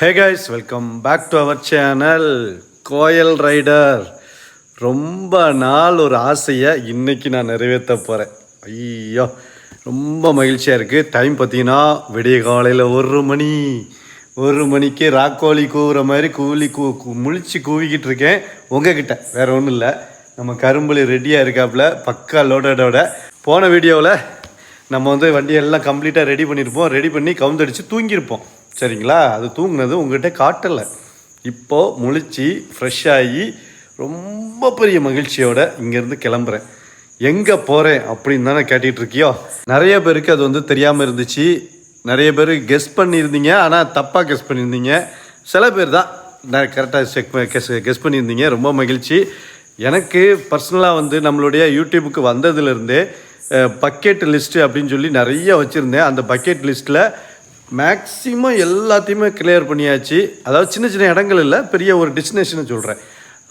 Hey guys welcome back to our channel Koyal rider ரொம்ப நாள் ஒரு ஆசையை இன்றைக்கி நான் நிறைவேற்ற போகிறேன் ஐயோ ரொம்ப மகிழ்ச்சியாக இருக்குது டைம் பார்த்தீங்கன்னா விடிய காலையில் ஒரு மணி ஒரு மணிக்கு ராக்கோழி கூவுற மாதிரி கூலி கூ முழிச்சு கூவிக்கிட்டு இருக்கேன். உங்ககிட்ட வேற ஒன்றும் இல்லை. நம்ம கரும்புலி ரெடியாக இருக்காப்புல பக்கா லோடடோட போன வீடியோவில் நம்ம வந்து வண்டியெல்லாம் கம்ப்ளீட்டாக ரெடி பண்ணியிருப்போம் ரெடி பண்ணி கவுந்தடிச்சு தூங்கியிருப்போம். சரிங்களா? அது தூங்கினது உங்கள்கிட்ட காட்டலை. இப்போது முழிச்சு ஃப்ரெஷ் ஆகி ரொம்ப பெரிய மகிழ்ச்சியோட இங்கேருந்து கிளம்புறேன். எங்கே போகிறேன் அப்படின்னு தானே கேட்டுட்டு இருக்கியோ? நிறைய பேருக்கு அது வந்து தெரியாமல் இருந்துச்சு. நிறைய பேர் கெஸ் பண்ணியிருந்தீங்க ஆனால் தப்பாக கெஸ் பண்ணியிருந்தீங்க. சில பேர் தான் நான் கரெக்டாக செக் கெஸ் கெஸ் பண்ணியிருந்தீங்க. ரொம்ப மகிழ்ச்சி. எனக்கு பர்சனலாக வந்து நம்மளுடைய யூடியூபுக்கு வந்ததுலேருந்தே பக்கெட் லிஸ்ட்டு அப்படின்னு சொல்லி நிறைய வச்சுருந்தேன். அந்த பக்கெட் லிஸ்ட்டில் மேக்ஸிமம் எல்லாத்தையுமே கிளியர் பண்ணியாச்சு. அதாவது சின்ன சின்ன இடங்கள் இல்லை பெரிய ஒரு டெஸ்டினேஷனை சொல்கிறேன்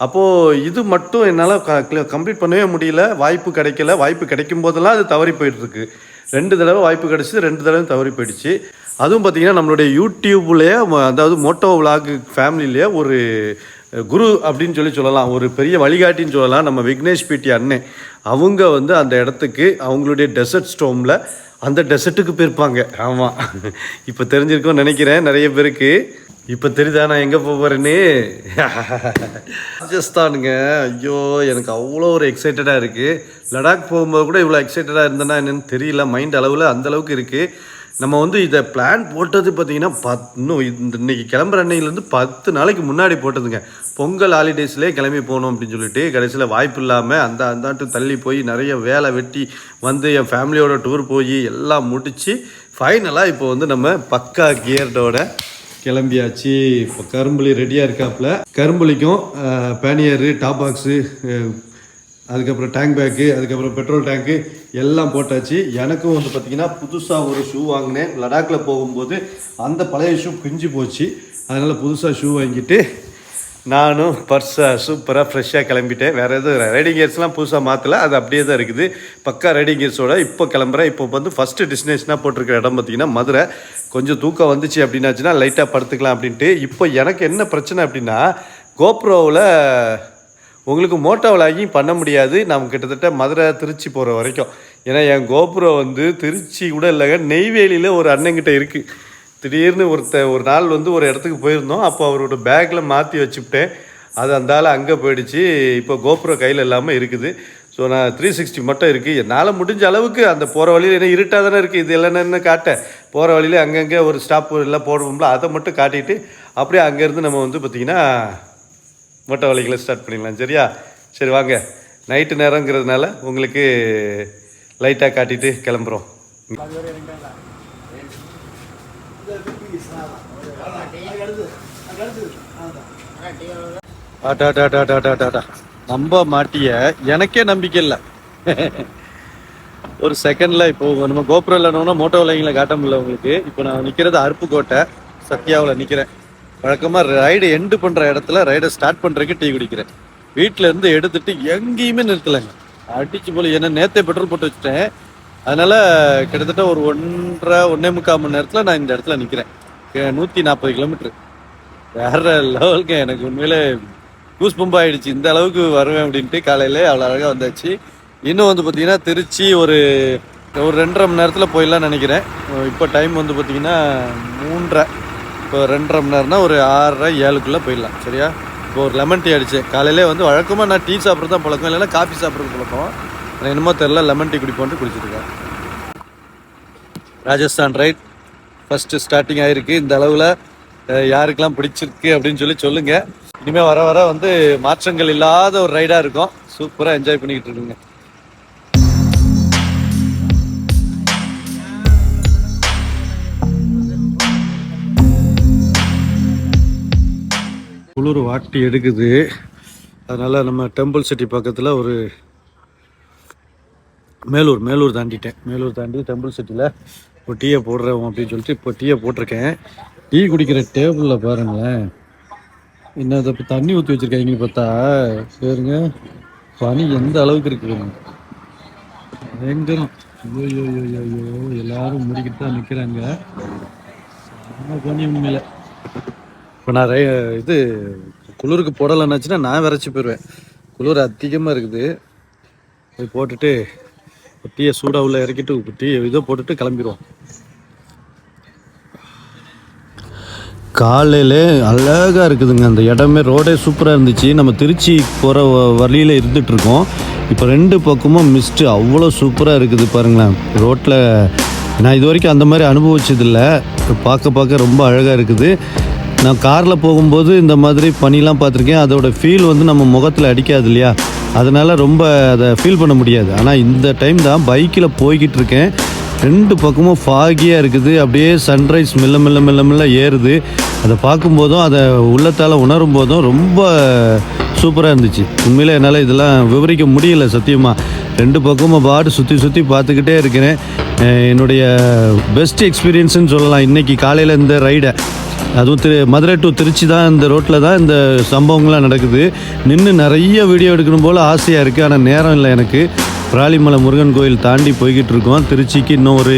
அப்போது இது மட்டும் என்னால் க கம்ப்ளீட் பண்ணவே முடியல. வாய்ப்பு கிடைக்கல. வாய்ப்பு கிடைக்கும் போதெல்லாம் அது தவறி போயிட்டுருக்கு. ரெண்டு தடவை வாய்ப்பு கிடச்சி ரெண்டு தடவை தவறி போயிடுச்சு. அதுவும் பார்த்திங்கன்னா நம்மளுடைய யூடியூப்லேயே அதாவது மோட்டோ விளாக் ஃபேமிலியிலேயே ஒரு குரு அப்படின்னு சொல்லி சொல்லலாம். ஒரு பெரிய வழிகாட்டின்னு சொல்லலாம். நம்ம விக்னேஷ் பிடி அண்ணே. அவங்க வந்து அந்த இடத்துக்கு அவங்களுடைய டெசர்ட் ஸ்டோமில் அந்த டெசர்ட்டுக்கு போயிருப்பாங்க. ஆமாம் இப்போ தெரிஞ்சிருக்கும்னு நினைக்கிறேன். நிறைய பேருக்கு. இப்போ தெரியுதா நான் எங்கே போகிறேன்னு ராஜஸ்தானுங்க. ஐயோ எனக்கு அவ்வளோ ஒரு எக்ஸைட்டடாக இருக்குது லடாக் போகும்போது கூட இவ்வளோ எக்ஸைட்டடாக இருந்தேன்னா என்னென்னு தெரியல. மைண்ட் அளவில் அந்தளவுக்கு இருக்குது நம்ம வந்து இதை பிளான் போட்டது பார்த்தீங்கன்னா பத் இன்னும் இந்த இன்னைக்கு கிளம்புற அன்னையிலேருந்து பத்து நாளைக்கு முன்னாடி போட்டதுங்க. பொங்கல் ஹாலிடேஸ்லேயே கிளம்பி போகணும் அப்படின்னு சொல்லிட்டு கடைசியில் வாய்ப்பு இல்லாமல் அந்த அந்தாட்டு தள்ளி போய் நிறைய வேலை வெட்டி வந்து என் ஃபேமிலியோட டூர் போய் எல்லாம் முடித்து ஃபைனலாக இப்போ வந்து நம்ம பக்கா கியர்டோட கிளம்பியாச்சு. இப்போ கரும்புலி ரெடியாக இருக்காப்புல. கரும்புலிக்கும் பேனியரு டாப் பாக்ஸு அதுக்கப்புறம் டேங்க் பேக்கு அதுக்கப்புறம் பெட்ரோல் டேங்க்கு எல்லாம் போட்டாச்சு. எனக்கும் வந்து பார்த்திங்கன்னா புதுசாக ஒரு ஷூ வாங்கினேன். லடாக்கில் போகும்போது அந்த பழைய ஷூ பிஞ்சு போச்சு. அதனால் புதுசாக ஷூ வாங்கிட்டு நானும் பர்ஸாக சூப்பராக ஃப்ரெஷ்ஷாக கிளம்பிட்டேன். வேறு எதுவும் ரைடிங் கியர்ஸ்லாம் புதுசாக மாற்றல அது அப்படியே தான் இருக்குது. பக்கா ரைடிங் கியர்ஸோட இப்போ கிளம்புறேன். இப்போ வந்து ஃபஸ்ட்டு டெஸ்டினேஷனாக போட்டிருக்கிற இடம் பார்த்திங்கன்னா மதுரை. கொஞ்சம் தூக்கம் வந்துச்சு அப்படின்னாச்சுன்னா லைட்டாக படுத்துக்கலாம் அப்படின்ட்டு. இப்போ எனக்கு என்ன பிரச்சனை அப்படின்னா கோப்ரோவில் உங்களுக்கு மோட்டோ விலாகிங் பண்ண முடியாது. நம்ம கிட்டத்தட்ட மதுரை திருச்சி போகிற வரைக்கும். ஏன்னா என் கோபுரம் வந்து திருச்சி கூட இல்லைங்க நெய்வேலியில் ஒரு அண்ணங்கிட்ட இருக்குது திடீர்னு ஒருத்த ஒரு நாள் வந்து ஒரு இடத்துக்கு போயிருந்தோம். அப்போ அவரோட பேக்கில் மாற்றி வச்சுப்பிட்டேன். அது அந்த ஆள் அங்கே போயிடுச்சு. இப்போ கோபுரம் கையில் இல்லாமல் இருக்குது. ஸோ நான் த்ரீ சிக்ஸ்டி மட்டும் இருக்குது என்னால் முடிஞ்ச அளவுக்கு அந்த போகிற வழியில் என்ன இருட்டாக தானே இருக்குது இது இல்லைன்னு காட்டேன் போகிற வழியில் அங்கங்கே ஒரு ஸ்டாப் எல்லாம் போடுவோம்ல அதை மட்டும் காட்டிட்டு அப்படியே அங்கேருந்து நம்ம வந்து பார்த்திங்கன்னா மொட்டை வலிகளை ஸ்டார்ட் பண்ணிடலாம். சரியா? சரி வாங்க. நைட்டு நேரங்கிறதுனால உங்களுக்கு லைட்டாக காட்டிட்டு கிளம்புறோம். நம்ப மாட்டிய எனக்கே நம்பிக்கை இல்லை. ஒரு செகண்ட்ல இப்போ நம்ம கோபுரம் இல்லைன்னா மோட்டோ வலைங்களை காட்ட முடியல உங்களுக்கு. இப்போ நான் நிற்கிறது அருப்புக்கோட்டை சத்யாவில் நிற்கிறேன் வழக்கமாக ரைடு எண்டு பண்ணுற இடத்துல ரைடை ஸ்டார்ட் பண்ணுறதுக்கு டீ குடிக்கிறேன். வீட்டில் இருந்து எடுத்துட்டு எங்கேயுமே நிறுத்தலைங்க அடிச்சு போல ஏன்னா நேத்தே பெட்ரோல் போட்டு வச்சுட்டேன். அதனால் கிட்டத்தட்ட ஒரு ஒன்றரை ஒன்றே முக்கால் மணி நேரத்தில் நான் இந்த இடத்துல நிற்கிறேன் நூற்றி நாற்பது கிலோமீட்ரு வேற லெவலுக்கு எனக்கு உண்மையிலே கூஸ் பம்ப் ஆயிடுச்சு. இந்த அளவுக்கு வருவேன் அப்படின்ட்டு காலையில் அவ்வளோ அழகாக வந்தாச்சு. இன்னும் வந்து பார்த்தீங்கன்னா திருச்சி ஒரு ஒரு ரெண்டரை மணி நேரத்தில் போயிடலாம்னு நினைக்கிறேன். இப்போ டைம் வந்து பார்த்தீங்கன்னா மூன்றரை. இப்போ ரெண்டரை மணி நேரம்னா ஒரு ஆறரை ஏழுக்குள்ளே போயிடலாம். சரியா? இப்போ ஒரு லெமன் டீ அடித்தேன் காலையிலே வந்து வழக்கமாக நான் டீ சாப்பிட்றது தான் பழக்கம். இல்லைன்னா காஃபி சாப்பிட்றது பழக்கம். நான் என்னமோ தெரில லெமன் டீ குடிப்போன்ட்டு குடிச்சிருக்கேன். ராஜஸ்தான் ரைட் ஃபஸ்ட்டு ஸ்டார்டிங் ஆகிருக்கு இந்த அளவில் யாருக்கெல்லாம் பிடிச்சிருக்கு அப்படின்னு சொல்லி சொல்லுங்கள் இனிமேல் வர வர வந்து மாற்றங்கள் இல்லாத ஒரு ரைடாக இருக்கும். சூப்பராக என்ஜாய் பண்ணிக்கிட்டு இருக்குங்க குளிர் வாட்டி எடுக்குது. அதனால் நம்ம டெம்பிள் சிட்டி பக்கத்தில் ஒரு மேலூர் மேலூர் தாண்டிட்டேன். மேலூர் தாண்டி டெம்பிள் சிட்டியில் ஒரு டீயை போடுறோம் அப்படின்னு சொல்லிட்டு இப்போ டீயை போட்டிருக்கேன். டீ குடிக்கிற டேபிளில் பாருங்களேன். என்ன இப்போ தண்ணி ஊற்றி வச்சுருக்காங்க பார்த்தா. சரிங்க பனி எந்த அளவுக்கு இருக்குது பயங்கரம். ஐயோ ஐயோ ஐயோ எல்லாரும் முடிக்கிட்டு தான் நிற்கிறாங்க பனி உண்மையில். இப்போ நான் இது குளிருக்கு போடலைன்னாச்சுன்னா நான் விரைச்சி போயிடுவேன். குளிர் அதிகமாக இருக்குது. போய் போட்டுட்டு டீயை சூடாக உள்ள இறக்கிட்டு டீ இதை போட்டுட்டு கிளம்பிடுவோம். காலையில் அழகாக இருக்குதுங்க. அந்த இடமே ரோடே சூப்பராக இருந்துச்சு. நம்ம திருச்சி போகிற வழியில் இருந்துகிட்ருக்கோம் இப்போ ரெண்டு பக்கமும் மிஸ்ட்டு அவ்வளோ சூப்பராக இருக்குது பாருங்களேன். ரோட்டில் நான் இது வரைக்கும் அந்த மாதிரி அனுபவிச்சதில்லை. பார்க்க பார்க்க ரொம்ப அழகாக இருக்குது. நான் காரில் போகும்போது இந்த மாதிரி பனிலாம் பார்த்துருக்கேன். அதோட ஃபீல் வந்து நம்ம முகத்தில் அடிக்காது இல்லையா? அதனால் ரொம்ப அதை ஃபீல் பண்ண முடியாது. ஆனால் இந்த டைம் தான் பைக்கில் போய்கிட்டு இருக்கேன். ரெண்டு பக்கமும் ஃபாகியாக இருக்குது. அப்படியே சன்ரைஸ் மெல்ல மெல்ல மெல்ல மெல்ல ஏறுது. அதை பார்க்கும்போதும் அதை உள்ளத்தால் உணரும் போதும் ரொம்ப சூப்பராக இருந்துச்சு. உண்மையிலே என்னால் இதெல்லாம் விவரிக்க முடியல சத்தியமாக ரெண்டு பக்கமும் பாடு சுற்றி சுற்றி பார்த்துக்கிட்டே இருக்கிறேன். என்னுடைய பெஸ்ட் எக்ஸ்பீரியன்ஸுன்னு சொல்லலாம். இன்றைக்கி காலையில் இந்த ரைடை அதுவும் திரு மதுரை டு திருச்சி தான் இந்த ரோட்டில் தான் இந்த சம்பவங்கள்லாம் நடக்குது. நின்று நிறைய வீடியோ எடுக்கணும் போல் ஆசையாக இருக்குது ஆனால் நேரம் இல்லை எனக்கு. பிராலிமலை முருகன் கோயில் தாண்டி போய்கிட்டு இருக்கோம். திருச்சிக்கு இன்னும் ஒரு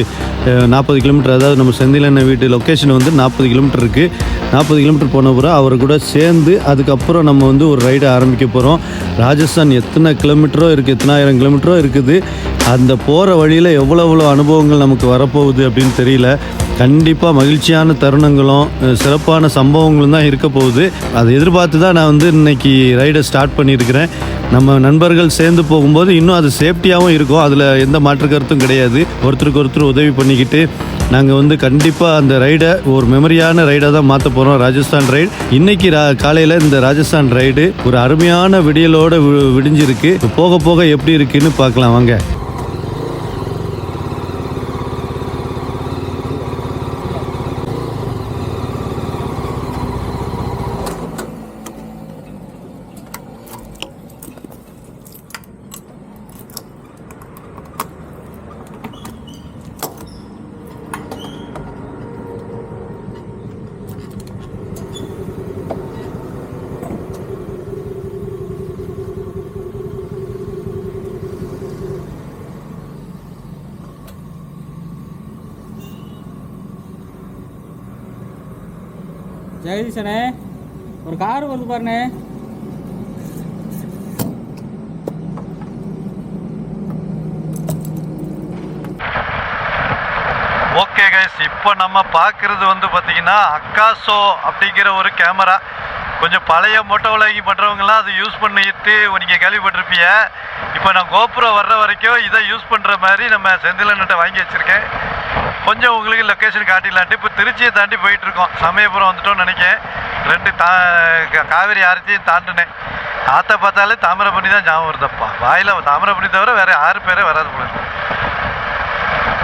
நாற்பது கிலோமீட்டர் அதாவது நம்ம செந்திலண்ண வீட்டு லொக்கேஷன் வந்து நாற்பது கிலோமீட்டர் இருக்குது நாற்பது கிலோமீட்டர் போன பிறகு அவர் கூட சேர்ந்து அதுக்கப்புறம் நம்ம வந்து ஒரு ரைடு ஆரம்பிக்க போகிறோம் ராஜஸ்தான் எத்தனை கிலோமீட்டரோ இருக்குது எத்தனாயிரம் கிலோமீட்டரோ இருக்குது. அந்த போகிற வழியில் எவ்வளோ எவ்வளோ அனுபவங்கள் நமக்கு வரப்போகுது அப்படின்னு தெரியல. கண்டிப்பாக மகிழ்ச்சியான தருணங்களும் சிறப்பான சம்பவங்களும் தான் இருக்க போகுது. அதை எதிர்பார்த்து தான் நான் வந்து இன்னைக்கு ரைடை ஸ்டார்ட் பண்ணியிருக்கிறேன். நம்ம நண்பர்கள் சேர்ந்து போகும்போது இன்னும் அது சேஃப்டியாகவும் இருக்கும். அதில் எந்த மாற்று கருத்தும் கிடையாது. ஒருத்தருக்கு ஒருத்தர் உதவி பண்ணிக்கிட்டு நாங்கள் வந்து கண்டிப்பாக அந்த ரைடை ஒரு மெமரியான ரைடாக தான் மாற்ற போகிறோம் ராஜஸ்தான் ரைடு. இன்னைக்கு ரா காலையில் இந்த ராஜஸ்தான் ரைடு ஒரு அருமையான விடியலோட விடிஞ்சிருக்கு. போக போக எப்படி இருக்குன்னு பார்க்கலாம். வாங்க. ஜெகதீஷனே ஒரு கார் வருது பாருண்ணே. ஓகே கைஸ் இப்போ நம்ம பார்க்குறது வந்து பார்த்தீங்கன்னா அக்காசோ அப்படிங்கிற ஒரு கேமரா கொஞ்சம் பழைய மொட்டை உலகி பண்ணுறவங்கலாம் அதை யூஸ் பண்ணிட்டு நீங்கள் கேள்விப்பட்டிருப்பீங்க. இப்போ நான் கோபுரம் வர்ற வரைக்கும் இதை யூஸ் பண்ணுற மாதிரி நம்ம செந்திலன்கிட்ட வாங்கி வச்சுருக்கேன். கொஞ்சம் உங்களுக்கு லொக்கேஷன் காட்டிடலான்ட்டு இப்போ திருச்சியை தாண்டி போயிட்டு இருக்கோம் சமயபுரம் வந்துட்டோம்னு நினைக்கிறேன். ரெண்டு தா காவேரி ஆரத்தையும் தாண்டினேன். ஆற்ற பார்த்தாலே தாமிரபரணி தான் ஞாபகம் வருதப்பா. வாயில் தாமிரபரணி தவிர வேறு ஆறு பேரே வராது போல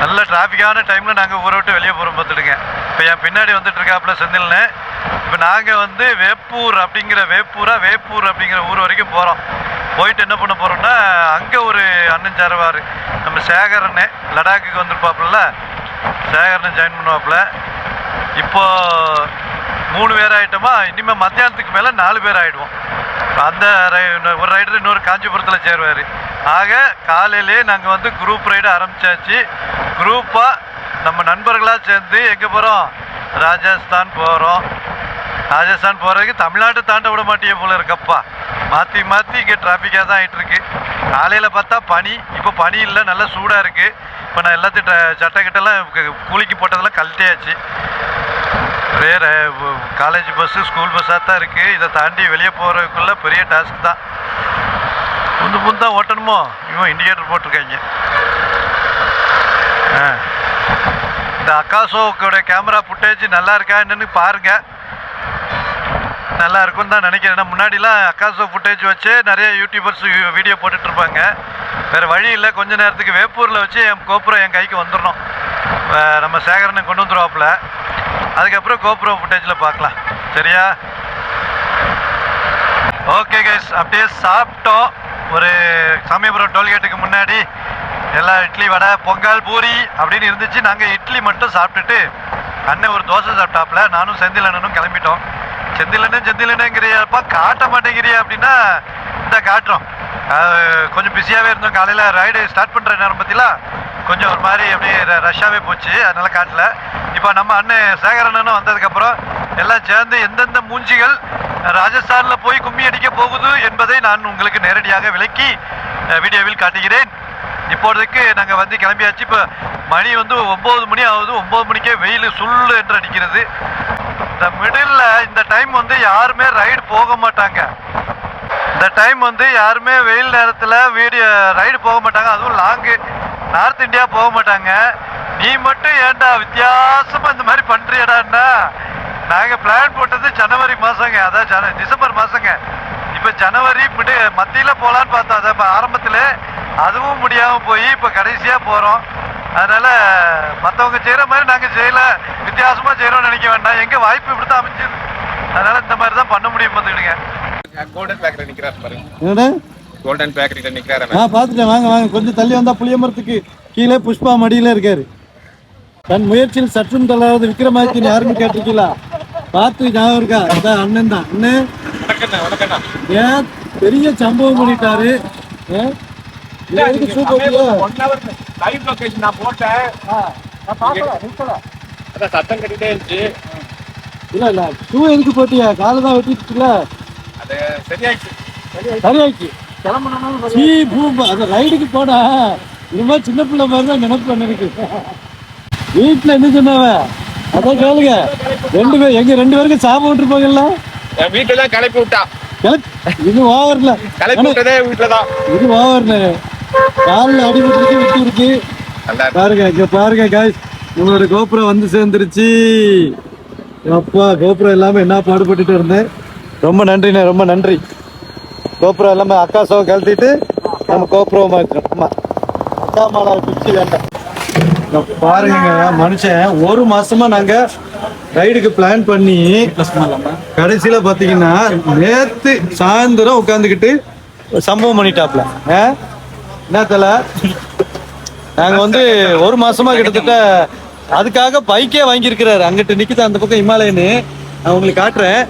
நல்ல டிராஃபிக்கான டைமில் நாங்கள் ஊரை விட்டு வெளியே போகிறோம் பார்த்துடுங்க. இப்போ என் பின்னாடி வந்துட்டு இருக்காப்புல செந்தில்னு. இப்போ நாங்கள் வந்து வேப்பூர் அப்படிங்கிற வேப்பூரா வேப்பூர் அப்படிங்கிற ஊர் வரைக்கும் போகிறோம் போயிட்டு என்ன பண்ண போகிறோம்னா அங்கே ஒரு அண்ணன் சேரவார். நம்ம சேகரனே லடாக்குக்கு வந்திருப்பாப்புல. சேகரனை ஜாயின் பண்ணுவாப்புல. இப்போ மூணு பேர் ஆகிட்டோமா இனிமேல் மத்தியானத்துக்கு மேலே நாலு பேர் ஆகிடுவோம் அந்த ஒரு ரைடர் இன்னொரு காஞ்சிபுரத்தில் சேருவார். ஆக காலையிலே நாங்கள் வந்து குரூப் ரைடு ஆரம்பித்தாச்சு குரூப்பாக நம்ம நண்பர்களாக சேர்ந்து எங்கே போகிறோம் ராஜஸ்தான் போகிறோம் ராஜஸ்தான் போகிறதுக்கு தமிழ்நாட்டை தாண்ட விட மாட்டேங்க போல இருக்கப்பா மாற்றி மாற்றி இங்கே டிராஃபிக்காக தான் ஆகிட்டுருக்கு காலையில் பார்த்தா பனி இப்போ பனி இல்லை நல்லா சூடாக இருக்குது இப்போ நான் எல்லாத்தையும் ட- சட்டை கிட்டலாம் கூலிக்கு போட்டதெல்லாம் கழட்டியாச்சு. ஒரே காலேஜ் பஸ்ஸு ஸ்கூல் பஸ்ஸாக தான் இருக்குது இதை தாண்டி வெளியே போகிறதுக்குள்ள பெரிய டாஸ்க் தான். முந்து முந்து தான் ஓட்டணுமோ? இவன் இண்டிகேட்டர் போட்டிருக்காங்க. ஆ. இந்த அக்காசோக்கோட கேமரா ஃபுட்டேஜ் நல்லா இருக்கா என்னன்னு பாருங்கள் நல்லா இருக்கும்னு தான் நினைக்கிறேன். முன்னாடிலாம் அக்காசோ ஃபுட்டேஜ் வச்சு நிறைய யூடியூபர்ஸ் வீடியோ போட்டுட்ருப்பாங்க. வேறு வழி இல்லை. கொஞ்ச நேரத்துக்கு வேப்பூரில் வச்சு என் கோபுரம் என் கைக்கு வந்துடணும். நம்ம சேகரனை கொண்டு வந்துருவாப்புல. அதுக்கப்புறம் கோபுரம் ஃபுட்டேஜில் பார்க்கலாம். சரியா? ஓகே கைஸ் அப்படியே சாப்பிட்டோம். ஒரு சமயபுரம் டோல்கேட்டுக்கு முன்னாடி எல்லாம் இட்லி வடை பொங்கல் பூரி அப்படின்னு இருந்துச்சு. நாங்கள் இட்லி மட்டும் சாப்பிட்டுட்டு அண்ணன் ஒரு தோசை சாப்பிட்டாப்புல. நானும் செந்தில் அண்ணனும் கிளம்பிட்டோம். செந்திலனே அண்ணன் காட்ட மாட்டேங்கிறியா அப்படின்னா இந்த காட்டுறோம். கொஞ்சம் பிஸியாகவே இருந்தோம். காலையில் ரைடு ஸ்டார்ட் பண்ணுற நேரம் பற்றிலாம் கொஞ்சம் ஒரு மாதிரி அப்படியே ரஷ்ஷாகவே போச்சு. அதனால் காட்டல. இப்போ நம்ம அண்ணன் சேகரண்ணனும் வந்ததுக்கப்புறம் எல்லாம் சேர்ந்து எந்தெந்த மூஞ்சிகள் ராஜஸ்தானில் போய் கும்மி அடிக்க போகுது என்பதை நான் உங்களுக்கு நேரடியாக விளக்கி வீடியோவில் காட்டுகிறேன். இப்போதைக்கு நாங்கள் வந்து கிளம்பியாச்சு. இப்போ மணி வந்து ஒம்பது மணி ஆகுது. ஒம்பது மணிக்கே வெயில் சுள்ளு என்று அடிக்கிறது. இந்த மிடில் இந்த டைம் வந்து யாருமே ரைடு போக மாட்டாங்க. இந்த டைம் வந்து யாருமே வெயில் நேரத்தில் வீடியோ ரைடு போக மாட்டாங்க. அதுவும் லாங்கு நார்த் இந்தியா போக மாட்டாங்க. நீ மட்டும் ஏன்டா வித்தியாசமாக இந்த மாதிரி பண்ணுறியடான்னா நாங்கள் பிளான் போட்டது ஜனவரி மாதங்க அதான் ஜன டிசம்பர் மாதங்க இப்போ ஜனவரி மிடு மத்தியில் போகலான்னு பார்த்தோம் அதை இப்போ ஆரம்பத்தில் அதுவும் முடியாமல் போய் இப்போ கடைசியாக போகிறோம் அதனால் மற்றவங்க செய்கிற மாதிரி நாங்கள் செய்யல. வித்தியாசமாக செய்கிறோம்னு நினைக்க வேண்டாம். எங்கே வாய்ப்பு இப்படி தான் அமைஞ்சது. அதனால் இந்த மாதிரி தான் பண்ண முடியும் பார்த்துக்கிடுங்க. கோல்டன் பேக்கரி நிக்கிறாரு பாருங்க. என்னடா கோல்டன் பேக்கரிட்ட நிக்கிறாரு ஆ பார்த்துட்டேன். வாங்க வாங்க. கொஞ்சம் தள்ளி வந்தா புளிய மரத்துக்கு கீழே புஷ்பா மடியில இருக்காரு. தன் முயற்சியில் சற்றும் தள்ளாத விக்ரமாதித்யன் யாருன்னு கேட்டிருக்கீங்களா? பார்த்து ஞாபகம் இருக்கா? அதான் அண்ணன் தான். அண்ணன்? ஏன்? பெரிய சம்பவம் பண்ணிட்டாரு. லைவ் லொகேஷன் நான் போட்டேன். அதான் சத்தம் கட்டிட்டே இருந்துச்சு. இல்ல இல்ல ஷூ எதுக்கு போட்டியா? காலை தான் வெட்டிட்டுல அது சரியாயிடுச்சு. சீ அந்த ரைடுக்கு போனா இது மாதிரி சின்ன பிள்ளை மாதிரி தான் நினைப்பு எனக்கு வீட்டுல என்ன சொன்னாவ அதான் கேளுங்க. ரெண்டு பேர் எங்க ரெண்டு பேருக்கு சாபம் விட்டுருப்பாங்கல்ல? என் வீட்டுல தான் கிளப்பி விட்டா. இது ஓவர்ல. கிளப்பி விட்டதே வீட்டுல தான் இது ஓவர்ல. காலில் அடிபட்டு விட்டு இருக்கு. பாருங்க இங்க பாருங்க காய்ஸ் உங்களோட கோபுரம் வந்து சேர்ந்துருச்சு. அப்பா கோபுரம் இல்லாம என்ன பாடுபட்டுட்டு இருந்தேன். ரொம்ப நன்றிண்ணே ரொம்ப நன்றி. கோபுரம் எல்லாமே அக்கா சோ கழட்டிட்டு நம்ம கோபுரம் ஆமா. அக்கா மாலா பிச்சு வேண்டாம். பாருங்க மனுஷன் ஒரு மாசமா நாங்க ரைடுக்கு பிளான் பண்ணி கடைசியில பாத்தீங்கன்னா நேத்து சாயந்தரம் உட்காந்துக்கிட்டு சம்பவம் பண்ணிட்டாப்ல. ஆ? என்ன நாங்க வந்து ஒரு மாசமா கிட்டத்தட்ட அதுக்காக பைக்கே வாங்கியிருக்கிறாரு. அங்கிட்டு நிக்குது அந்த பக்கம் இமாலயன்னு நான் உங்களுக்கு காட்டுறேன்.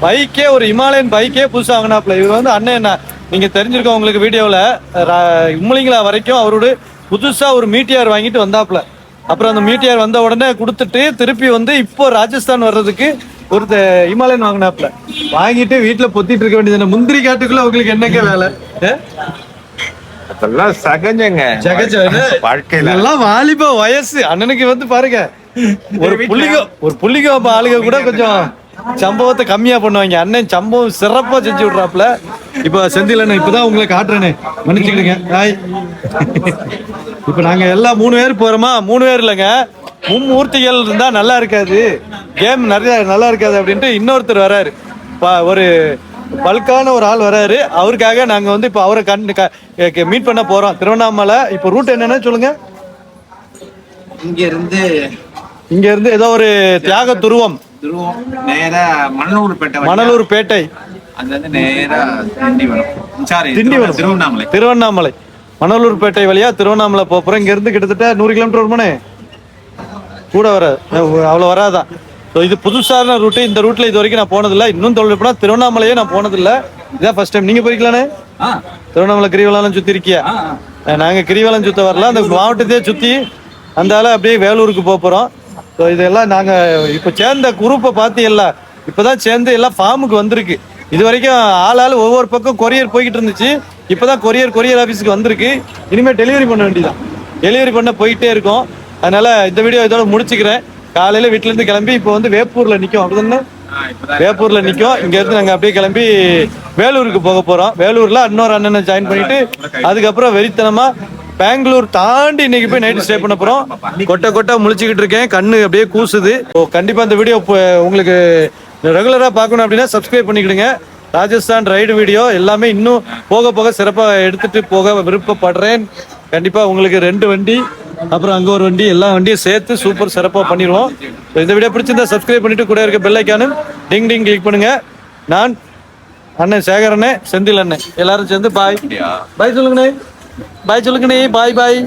பைக்கே ஒரு இமாலயன் பைக்கே புதுசா வாங்கினாப்ல. இவர் வந்து அண்ணன் என்ன? நீங்க தெரிஞ்சிருக்கோம் உங்களுக்கு வீடியோவில் உம்மலிங்களா வரைக்கும் அவரோட புதுசா ஒரு மீட்டியார் வாங்கிட்டு வந்தாப்ல அப்புறம் அந்த மீட்டியார் வந்த உடனே கொடுத்துட்டு திருப்பி வந்து இப்போ ராஜஸ்தான் வர்றதுக்கு ஒரு இமாலயன் வாங்கினாப்ல வாங்கிட்டு வீட்டுல பொத்திட்டு இருக்க வேண்டியது முந்திரி காட்டுக்குள்ள உங்களுக்கு என்னங்க வேலை? அதெல்லாம் சகஜங்க. ஜெகஜோதி. வாழ்க்கையில. இதெல்லாம் வாலிப வயசு. அண்ணனுக்கு வந்து பாருங்க. ஒரு புள்ளிக ஒரு புள்ளிக ஆளுங்க கூட கொஞ்சம் சம்பவத்தை கம்மியா பண்ணுவாங்க. அண்ணன் சம்பவம் சிறப்பா செஞ்சு விடுறாப்புல. இப்ப செந்தில் அண்ணன் இப்பதான் உங்களை காட்டுறேனே. மன்னிச்சுக்கிடுங்க. ஹாய். இப்ப நாங்க எல்லாம் மூணு பேர் போறோமா? மூணு பேர் இல்லைங்க. மும்மூர்த்திகள் இருந்தா நல்லா இருக்காது. கேம் நிறைய நல்லா இருக்காது அப்படின்ட்டு இன்னொருத்தர் வராரு. ப- ஒரு பல்கான ஒரு ஆள் வராரு. அவருக்காக நாங்க வந்து இப்போ அவரை கண் மீட் பண்ண போறோம். திருவண்ணாமலை இப்போ ரூட் என்னன்னு சொல்லுங்க. இங்க இருந்து இங்க இருந்து ஏதோ ஒரு தியாக துருவம். துருவம் நேரா மணலூர்பேட்டை வழியா. மணலூர் பேட்டை அங்க இருந்து நேரா திண்டிவனம் சாரி திண்டிவனம் திருவண்ணாமலை. திருவண்ணாமலை. மணலூர் பேட்டை வழியா திருவண்ணாமலை போப் போறோம். இங்க இருந்து கிட்டத்தட்ட நூறு கிலோமீட்டர் வருமானே? கூட வராது அவ்வளவு வராதான் ஸோ இது புதுசான ரூட்டு இந்த ரூட்ல இது வரைக்கும் நான் போனதில்லை. இன்னும் தொழில் போனா திருவண்ணாமலையே நான் போனதில்லை. இதான் ஃபர்ஸ்ட் டைம் நீங்க போயிருக்கலானே? திருவண்ணாமலை கிரிவலம் சுத்தி இருக்கியா? அஹ் நாங்க கிரிவலம் சுத்த வரல. அந்த மாவட்டத்தையே சுத்தி அந்த ஆள அப்படியே வேலூருக்கு போக போறோம். ஸோ இதெல்லாம் நாங்க இப்போ சேர்ந்த குரூப்பை பார்த்தீங்கல்ல இப்பதான் சேர்ந்து எல்லாம் ஃபார்முக்கு வந்திருக்கு. இது வரைக்கும் ஆள் ஆள் ஒவ்வொரு பக்கம் கொரியர் போய்கிட்டு இருந்துச்சு. இப்பதான் கொரியர் கொரியர் ஆஃபீஸுக்கு வந்திருக்கு. இனிமே டெலிவரி பண்ண வேண்டியதான் டெலிவரி பண்ண போயிட்டே இருக்கோம். அதனால இந்த வீடியோ இதோட முடிச்சுக்கிறேன். காலையில வீட்ல இருந்து கிளம்பி இப்போ வந்து வேப்பூர்ல நிக்கும். அப்படிதானே வேப்பூர்ல நிக்கும். இங்க இருந்து நாங்க அப்படியே கிளம்பி வேலூருக்கு போக போறோம். வேலூர்ல இன்னொரு அண்ணனை ஜாயின் பண்ணிட்டு அதுக்கப்புறம் வெறித்தனமா பெங்களூர் தாண்டி இன்னைக்கு போய் நைட்டு ஸ்டே பண்ண போறோம். கொட்டை கொட்டை முழிச்சுக்கிட்டு இருக்கேன். கண்ணு அப்படியே கூசுது. ஓ கண்டிப்பா இந்த வீடியோ உங்களுக்கு ரெகுலரா பார்க்கணும் அப்படின்னா சப்ஸ்கிரைப் பண்ணிக்கிடுங்க. ராஜஸ்தான் ரைடு வீடியோ எல்லாமே இன்னும் போக போக சிறப்பாக எடுத்துட்டு போக விருப்பப்படுறேன். கண்டிப்பா உங்களுக்கு ரெண்டு வண்டி அப்புறம் அங்க ஒரு வண்டி எல்லா வண்டியும் சேர்த்து சூப்பர் சிறப்பா பண்ணிடுவோம். இந்த வீடியோ பிடிச்சிருந்தா சப்ஸ்கிரைப் பண்ணிட்டு கூட இருக்க பெல் டிங் டிங் கிளிக் பண்ணுங்க. நான் அண்ணன் சேகர் அண்ணன் செந்தில் அண்ணன். எல்லாரும் சேர்ந்து பாய் பாய் சொல்லுங்கண்ணே. பாய் சொல்லுங்கண்ணே பாய் பாய்